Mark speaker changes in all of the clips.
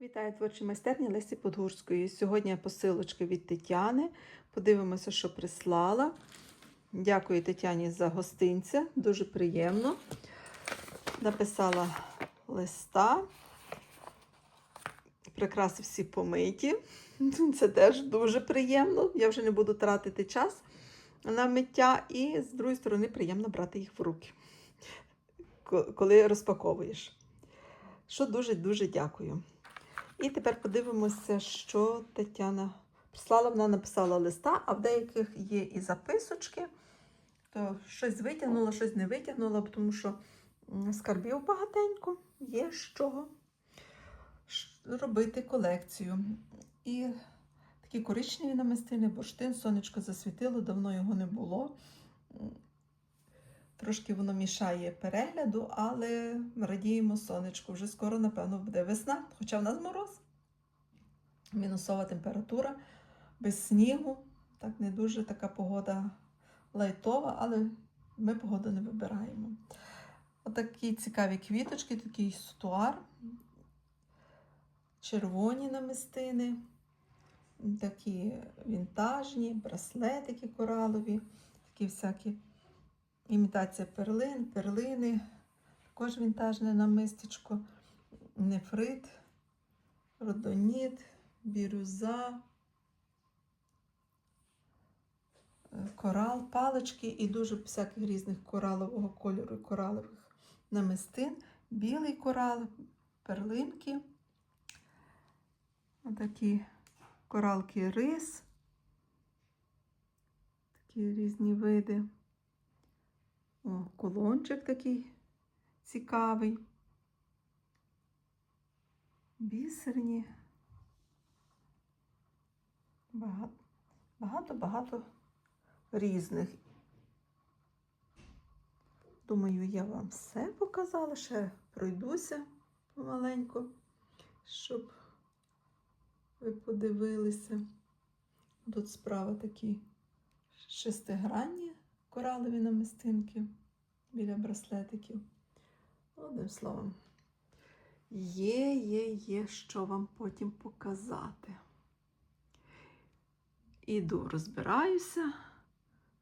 Speaker 1: Вітаю творчі майстерні Лесі Подгурської. Сьогодні посилочки від Тетяни. Подивимося, що прислала. Дякую Тетяні за гостинця. Дуже приємно. Написала листа. Прикраси всі помиті. Це теж дуже приємно. Я вже не буду тратити час на миття. І з другої сторони, приємно брати їх в руки, коли розпаковуєш. Що дуже-дуже дякую. І тепер подивимося, що Тетяна прислала. Вона написала листа, а в деяких є і записочки. То щось витягнула, щось не витягнула, тому що скарбів багатенько, є з чого робити колекцію. І такі коричневі намистини, бурштин, сонечко засвітило, давно його не було. Трошки воно мішає перегляду, але радіємо сонечку. Вже скоро, напевно, буде весна, хоча в нас мороз. Мінусова температура, без снігу. Так, не дуже така погода лайтова, але ми погоду не вибираємо. Отакі цікаві квіточки, такий стуар, червоні намистини, такі вінтажні, браслетики коралові, такі всякі імітація перлин, перлини, також вінтажне намистечко, нефрит, родоніт, бірюза, е, корал, палички і дуже всяких різних коралового кольору і коралових намистин, білий корал, перлинки, такі коралки рис, такі різні види. О, колончик такий цікавий. Бісерні. Багато, багато-багато різних. Думаю, я вам все показала, ще пройдуся помаленьку, щоб ви подивилися. Тут справа такі шестигранні коралові намистинки біля браслетиків. Одним словом, є, є, є, що вам потім показати. Іду, розбираюся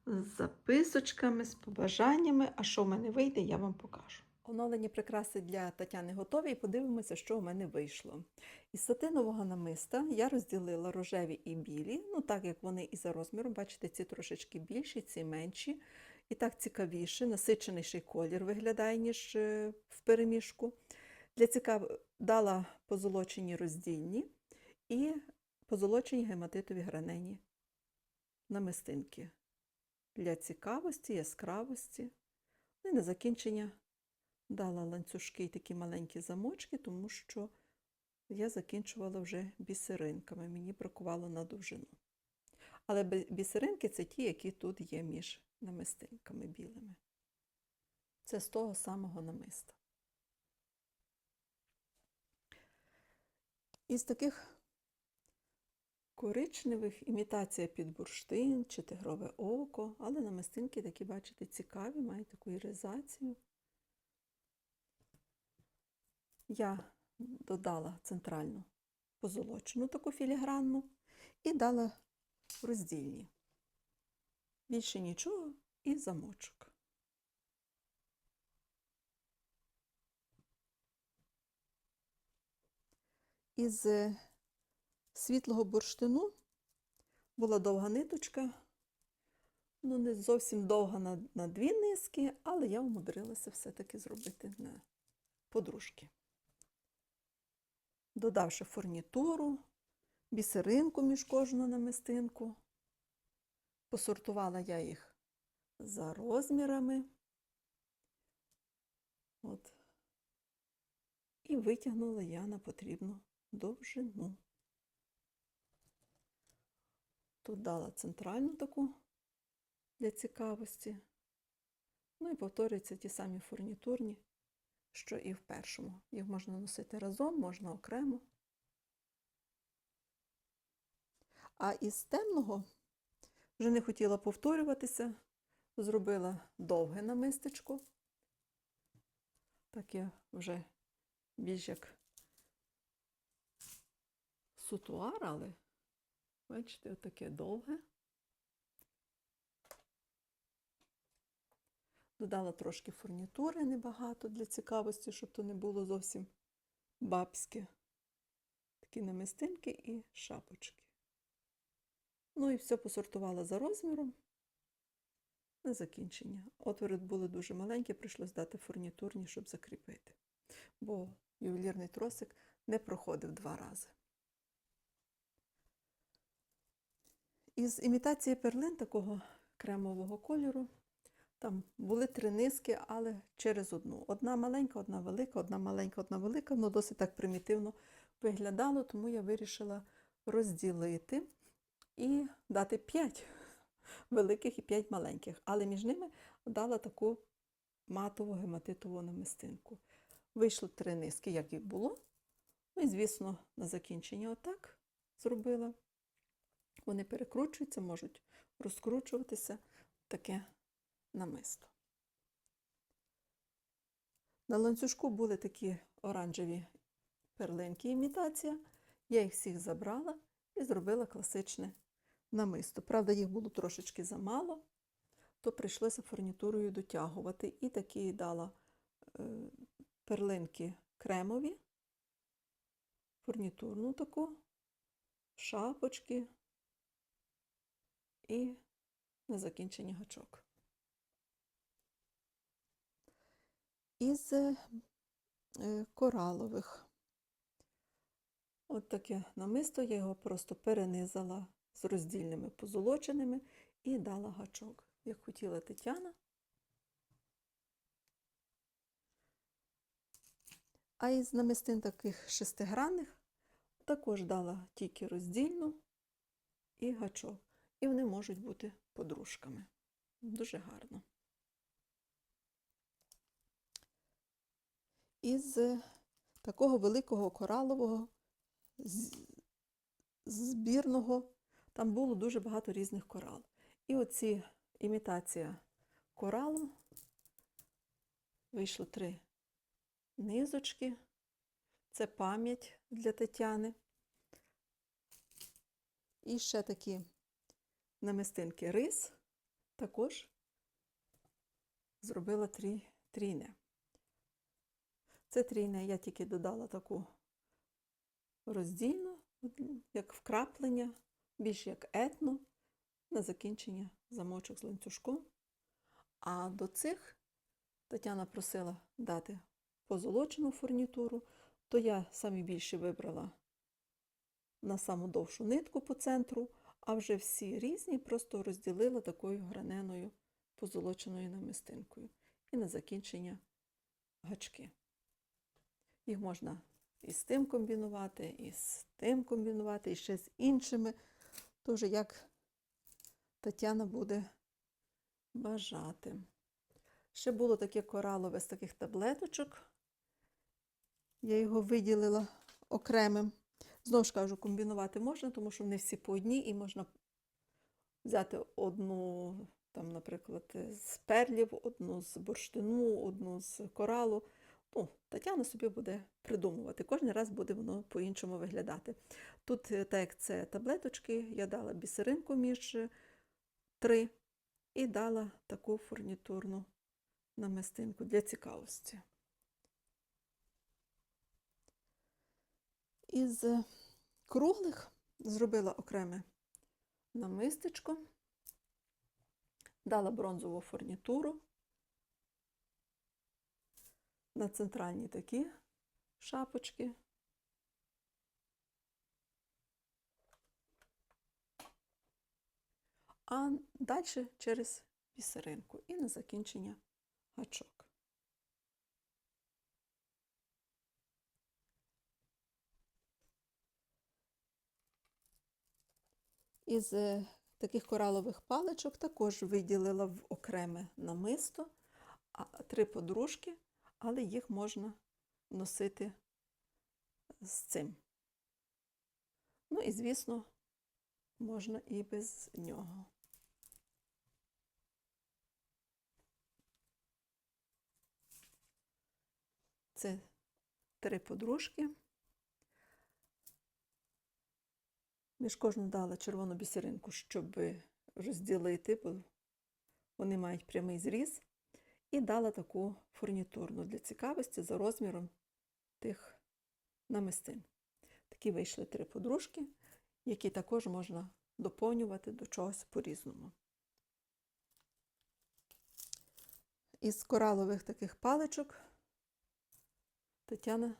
Speaker 1: з записочками, з побажаннями, а що в мене вийде, я вам покажу. Оновлені прикраси для Тетяни готові і подивимося, що у мене вийшло. Із сатинового намиста я розділила рожеві і білі, ну так як вони і за розміром, бачите, ці трошечки більші, ці менші. І так цікавіше, насиченіший колір виглядає, ніж е, в перемішку. Для цікав... дала позолочені роздільні і позолочені гематитові гранені намистинки. Для цікавості, яскравості. Ну і на закінчення дала ланцюжки і такі маленькі замочки, тому що я закінчувала вже бісеринками, мені бракувало на довжину. Але бісеринки це ті, які тут є між намистинками білими. Це з того самого намиста. Із таких коричневих імітація під бурштин чи тигрове око, але намистинки такі, бачите, цікаві, мають таку іризацію. Я додала центральну позолочену таку філігранну і дала роздільні. Більше нічого і замочок. Із світлого бурштину була довга ниточка, ну не зовсім довга на, на дві низки, але я умудрилася все-таки зробити на подружки. Додавши фурнітуру, бісеринку між кожну намистинку, посортувала я їх за розмірами. От. І витягнула я на потрібну довжину. Тут дала центральну таку для цікавості. Ну і повторюються ті самі фурнітурні, що і в першому. Їх можна носити разом, можна окремо. А із темного вже не хотіла повторюватися, зробила довге намистечко. Таке вже більш як сутуар, але бачите, отаке довге. Додала трошки фурнітури небагато для цікавості, щоб то не було зовсім бабське. Такі намистинки і шапочки. Ну і все посортувала за розміром на закінчення. Отвори були дуже маленькі, прийшлось дати фурнітурні, щоб закріпити. Бо ювелірний тросик не проходив два рази. Із імітації перлин такого кремового кольору там були три низки, але через одну. Одна маленька, одна велика, одна маленька, одна велика, ну досить так примітивно виглядало, тому я вирішила розділити і дати 5 великих і 5 маленьких. Але між ними дала таку матову гематитову намистинку. Вийшло три низки, як і було. Ну і, звісно, на закінчення отак зробила. Вони перекручуються, можуть розкручуватися таке намисто. На ланцюжку були такі оранжеві перлинки імітація. Я їх всіх забрала і зробила класичне намисто. Правда, їх було трошечки замало, то прийшлося фурнітурою дотягувати. І такі дала е, перлинки кремові, фурнітурну таку, шапочки і на закінчення гачок. Із е, коралових. От таке намисто, я його просто перенизала з роздільними позолоченими і дала гачок, як хотіла Тетяна. А із намистин таких шестигранних також дала тільки роздільну і гачок. І вони можуть бути подружками. Дуже гарно. Із такого великого коралового збірного там було дуже багато різних корал. І оці імітація коралу вийшло три низочки. Це пам'ять для Тетяни. І ще такі намистинки рис також зробила трі, трійне. Це я тільки додала таку роздільну, як вкраплення, більш як етно, на закінчення замочок з ланцюжком. А до цих Тетяна просила дати позолочену фурнітуру, то я самі більше вибрала на саму довшу нитку по центру, а вже всі різні просто розділила такою граненою позолоченою намистинкою. І на закінчення гачки. Їх можна і з тим комбінувати, і з тим комбінувати, і ще з іншими. Тож, як Тетяна буде бажати. Ще було таке коралове з таких таблеточок. Я його виділила окремим. Знову ж кажу, комбінувати можна, тому що вони всі по одній, і можна взяти одну, там, наприклад, з перлів, одну з бурштину, одну з коралу. Ну, Тетяна собі буде придумувати. Кожен раз буде воно по-іншому виглядати. Тут, так як це таблеточки, я дала бісеринку між три і дала таку фурнітурну намистинку для цікавості. Із круглих зробила окреме намистечко, дала бронзову фурнітуру на центральні такі шапочки. А далі через бісеринку і на закінчення гачок. Із е, таких коралових паличок також виділила в окреме намисто, три подружки, але їх можна носити з цим. Ну і, звісно, можна і без нього. Це три подружки. Між кожну дала червону бісеринку, щоб розділити, бо вони мають прямий зріз. І дала таку фурнітурну для цікавості за розміром тих намистин. Такі вийшли три подружки, які також можна доповнювати до чогось по-різному. Із коралових таких паличок Тетяна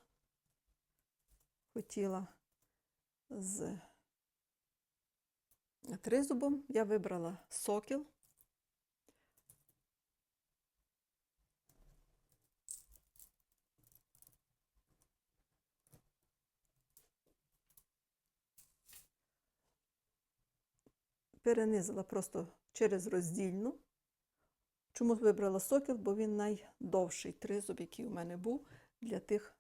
Speaker 1: хотіла з тризубом. Я вибрала сокіл. Перенизила просто через роздільну. Чому вибрала сокіл? Бо він найдовший тризуб, який у мене був для тих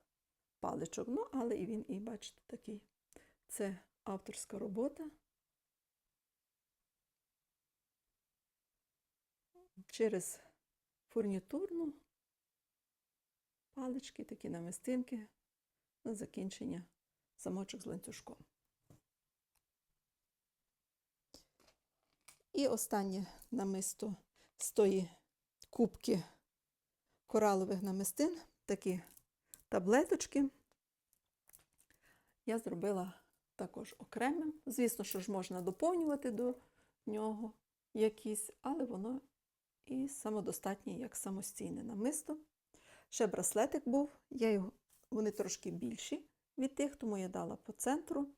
Speaker 1: паличок. Ну, але і він, і бачите, такий. Це авторська робота. Через фурнітурну палички, такі намистинки на закінчення замочок з ланцюжком. І останнє намисто з тої кубки коралових намистин, такі таблеточки. Я зробила також окремим. Звісно, що ж можна доповнювати до нього якісь, але воно і самодостатнє, як самостійне намисто. Ще браслетик був, я його, вони трошки більші від тих, тому я дала по центру.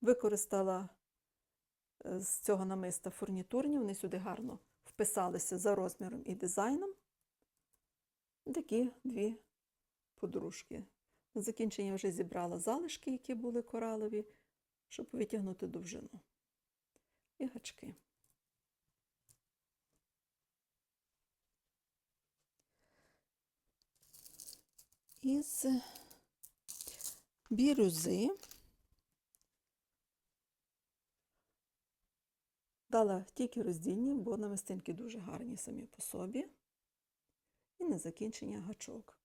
Speaker 1: Використала з цього намиста фурнітурні, вони сюди гарно вписалися за розміром і дизайном. Такі дві подружки. На закінчення вже зібрала залишки, які були коралові, щоб витягнути довжину. І гачки. Із бірюзи дала тільки роздільні, бо намистинки дуже гарні самі по собі. І на закінчення гачок.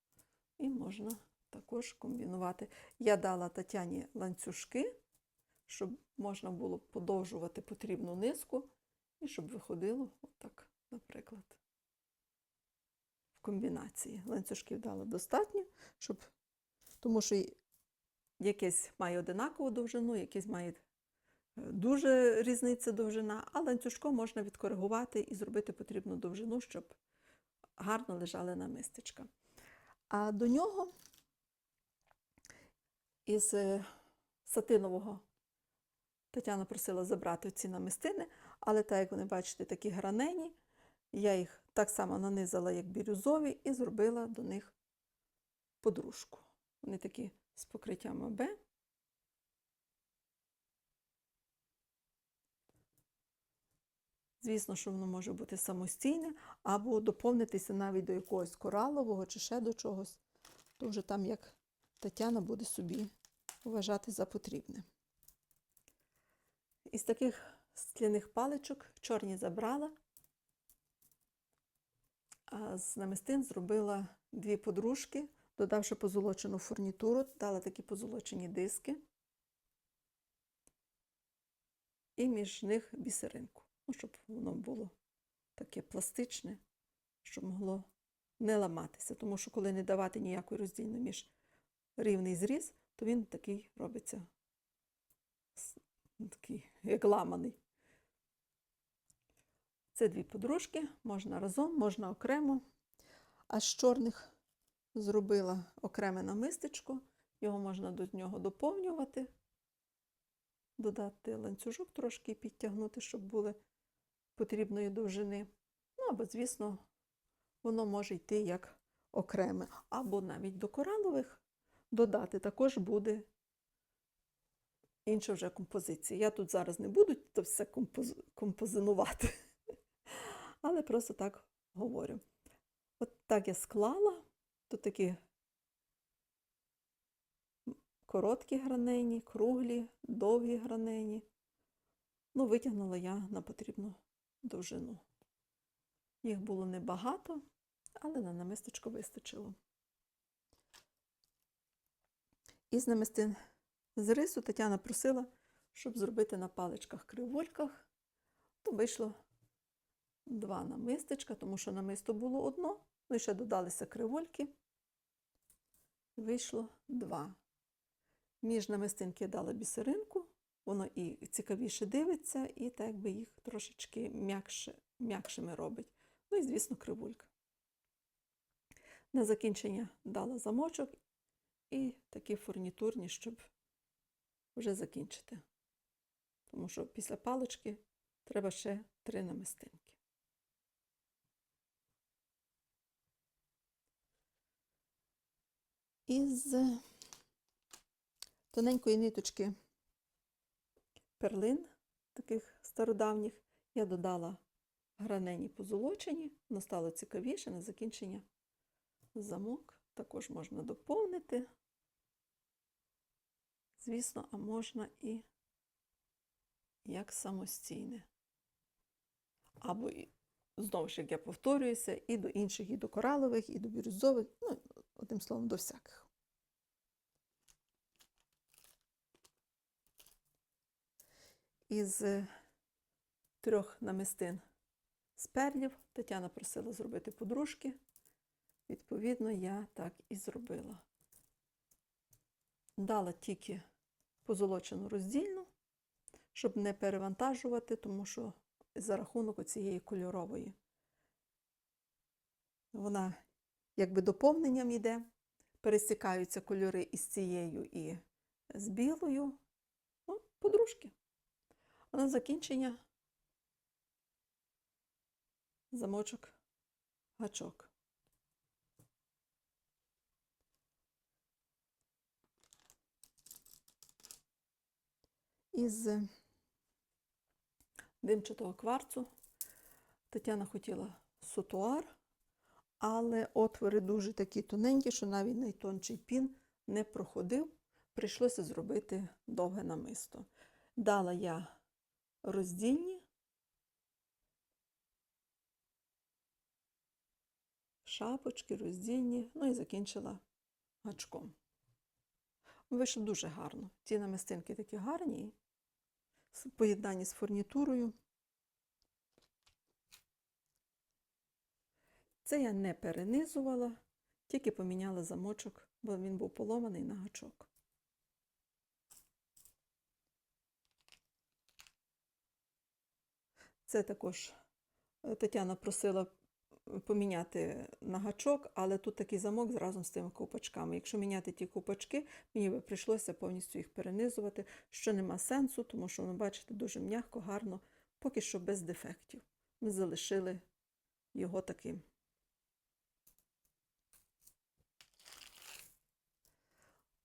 Speaker 1: І можна також комбінувати. Я дала Тетяні ланцюжки, щоб можна було подовжувати потрібну низку, і щоб виходило отак, наприклад, в комбінації. Ланцюжків дала достатньо, щоб, тому що якесь має одинакову довжину, якесь має дуже різниця довжина, а ланцюжком можна відкоригувати і зробити потрібну довжину, щоб гарно лежали на мистечка. А до нього із е, сатинового Тетяна просила забрати ці намистини, але так, як вони бачите, такі гранені, я їх так само нанизала, як бірюзові, і зробила до них подружку. Вони такі з покриттям АБ. Звісно, що воно може бути самостійне, або доповнитися навіть до якогось коралового чи ще до чогось. То вже там, як Тетяна буде собі вважати за потрібне. Із таких скляних паличок чорні забрала, а з намистин зробила дві подружки, додавши позолочену фурнітуру, дала такі позолочені диски, і між них бісеринку, ну, щоб воно було таке пластичне, щоб могло не ламатися. Тому що, коли не давати ніякої роздільної між рівний зріз, то він такий робиться такий, як ламаний. Це дві подружки, можна разом, можна окремо. А з чорних зробила окреме намистечко, його можна до нього доповнювати, додати ланцюжок трошки підтягнути, щоб були потрібної довжини. Ну, або, звісно, воно може йти як окреме. Або навіть до коралових додати також буде інша вже композиція. Я тут зараз не буду це все композ... композинувати, але просто так говорю. От так я склала, тут такі короткі гранені, круглі, довгі гранені. Ну, витягнула я на потрібну довжину. Їх було небагато, але на намисточко вистачило. Із намистин з рису Тетяна просила, щоб зробити на паличках-кривульках, то вийшло два намистечка, тому що намисто було одно, ну і ще додалися кривульки. Вийшло два. Між намистинки я дала бісеринку, воно і цікавіше дивиться, і так якби їх трошечки м'якше, м'якшими робить. Ну і, звісно, кривулька. На закінчення дала замочок і такі фурнітурні, щоб вже закінчити. Тому що після палички треба ще три намистинки. Із тоненької ниточки перлин, таких стародавніх, я додала гранені позолочені, воно стало цікавіше на закінчення замок. Також можна доповнити. Звісно, а можна і як самостійне. Або, знову ж, як я повторююся, і до інших, і до коралових, і до бірюзових, ну, одним словом, до всяких. Із е, трьох намистин з перлів Тетяна просила зробити подружки. Відповідно, я так і зробила. Дала тільки позолочену роздільну, щоб не перевантажувати, тому що за рахунок цієї кольорової. Вона якби доповненням йде, пересікаються кольори із цією і з білою. Ну, подружки. А на закінчення замочок гачок. Із димчатого кварцу Тетяна хотіла сутуар, але отвори дуже такі тоненькі, що навіть найтонший пін не проходив. Прийшлося зробити довге намисто. Дала я роздільні, шапочки, роздільні, ну і закінчила гачком. Вийшло дуже гарно. Ці намистинки такі гарні, в поєднанні з фурнітурою. Це я не перенизувала, тільки поміняла замочок, бо він був поломаний на гачок. Це також е, Тетяна просила поміняти на гачок, але тут такий замок разом з тими ковпачками. Якщо міняти ті ковпачки, мені би прийшлося повністю їх перенизувати, що нема сенсу, тому що, ви бачите, дуже м'яко, гарно, поки що без дефектів. Ми залишили його таким.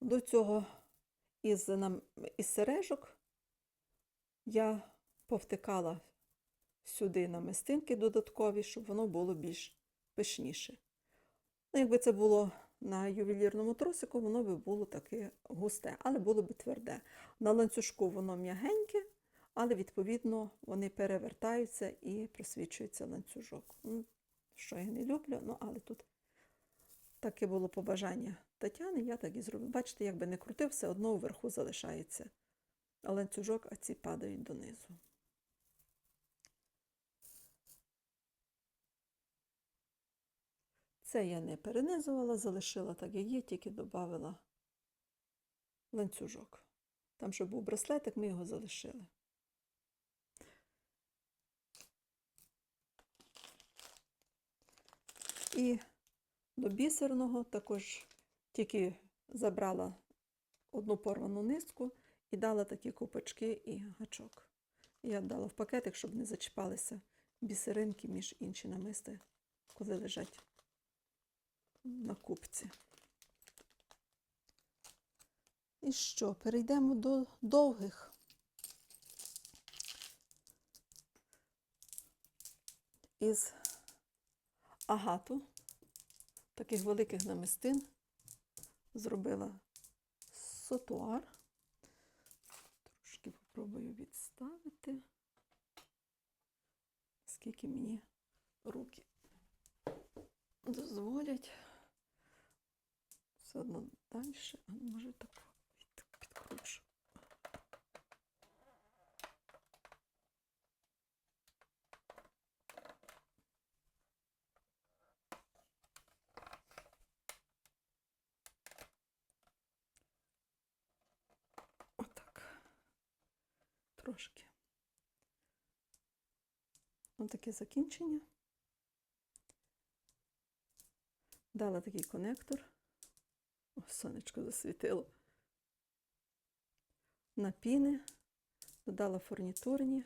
Speaker 1: До цього із, із сережок я повтикала сюди намистинки додаткові, щоб воно було більш пишніше. Ну, якби це було на ювелірному тросику, воно би було таке густе, але було б тверде. На ланцюжку воно м'ягеньке, але, відповідно, вони перевертаються і просвічується ланцюжок. Ну, Що я не люблю, ну, але тут таке було побажання Тетяни, я так і зробила. Бачите, як би не крутив, все одно вверху залишається ланцюжок, а ці падають донизу. Це я не перенизувала, залишила так, як є, тільки додала ланцюжок. Там, щоб був браслетик, ми його залишили. І до бісерного також тільки забрала одну порвану низку і дала такі купочки і гачок. Я дала в пакетик, щоб не зачіпалися бісеринки між інші намисти, коли лежать на купці. І що, перейдемо до довгих. Із агату, таких великих намистин, зробила сотуар. Трошки попробую відставити, скільки мені руки дозволять. Все одно далі, а може так підкручу. Отак. Трошки. Ну, Отаке закінчення. Дала такий конектор. Сонечко засвітило. На піни, додала фурнітурні.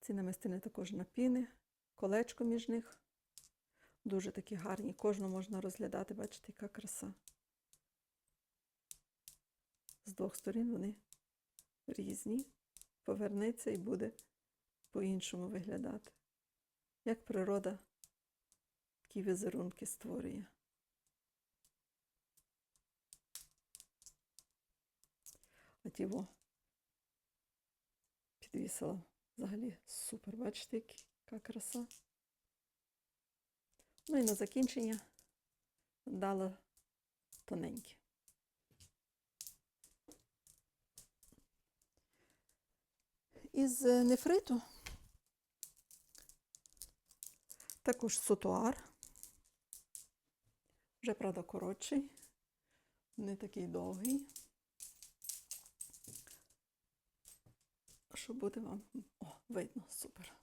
Speaker 1: Ці намистини також на піни, колечко між них. Дуже такі гарні. Кожну можна розглядати, бачите, яка краса. З двох сторін вони різні. Повернеться і буде по-іншому виглядати. Як природа такі візерунки створює. От його підвісила взагалі супер. Бачите, яка краса. Ну і на закінчення дала тоненькі. Із е, нефриту також сотуар. Вже, правда, коротший, не такий довгий. Що буде вам? О, видно, супер.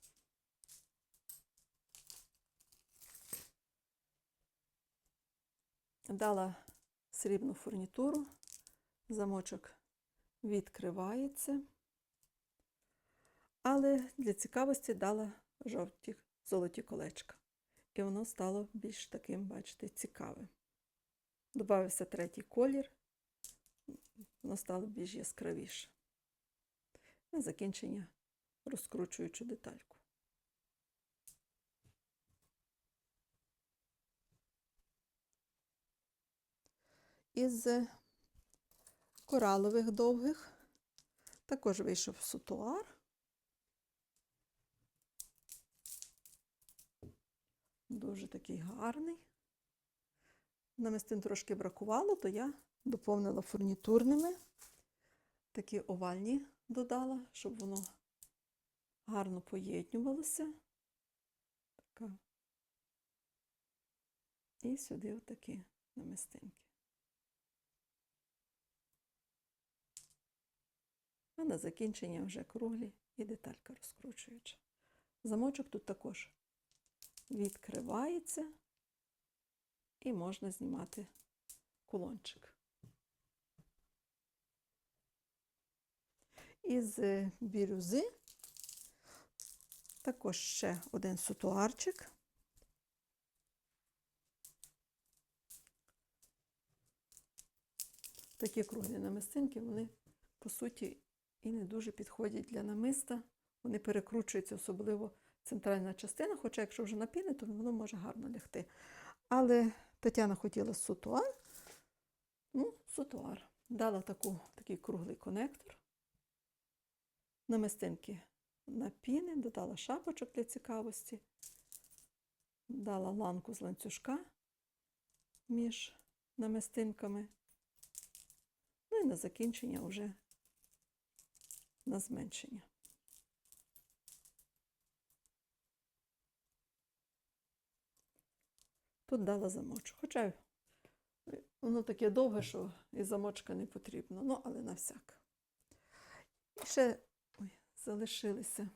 Speaker 1: Дала срібну фурнітуру, замочок відкривається, але для цікавості дала жовті золоті колечка. І воно стало більш таким, бачите, цікавим. Добавився третій колір, воно стало більш яскравіше. На закінчення розкручуючу детальку. Із коралових довгих також вийшов сутуар. Дуже такий гарний. Намистин трошки бракувало, то я доповнила фурнітурними. Такі овальні додала, щоб воно гарно поєднювалося. Така. І сюди отакі намистинки. А на закінчення вже круглі і деталька розкручуюча. Замочок тут також відкривається і можна знімати кулончик. Із е, бірюзи також ще один сутуарчик. Такі круглі намистинки, вони, по суті, і не дуже підходять для намиста. Вони перекручуються, особливо центральна частина, хоча, якщо вже напіне, то воно може гарно лягти. Але Тетяна хотіла сутуар, ну, сутуар. Дала таку, такий круглий конектор. Намистинки на піни, додала шапочок для цікавості, дала ланку з ланцюжка між намистинками. Ну і на закінчення вже на зменшення. Тут дала замочок. Хоча воно таке довге, що і замочка не потрібно. Ну, але на всяк. Ще залишилися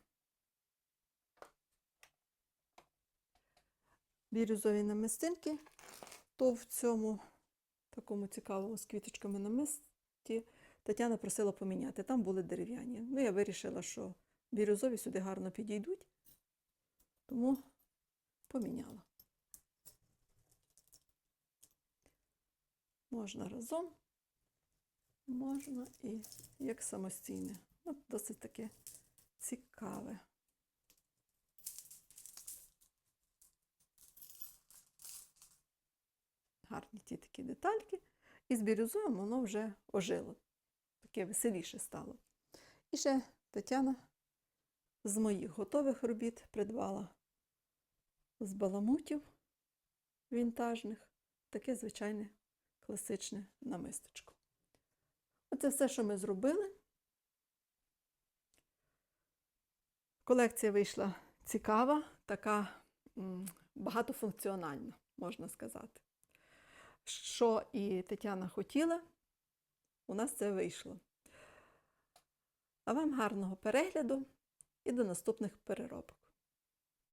Speaker 1: бірюзові намистинки, то в цьому такому цікавому з квіточками намисті Тетяна просила поміняти. Там були дерев'яні. Ну, я вирішила, що бірюзові сюди гарно підійдуть, тому поміняла. Можна разом, можна і як самостійне. От досить таке цікаве. Гарні ті такі детальки. І з бірюзою воно вже ожило. Таке веселіше стало. І ще Тетяна з моїх готових робіт придбала з баламутів вінтажних таке звичайне класичне намисточко. Оце все, що ми зробили. Колекція вийшла цікава, така багатофункціональна, можна сказати. Що і Тетяна хотіла, у нас це вийшло. А вам гарного перегляду і до наступних переробок.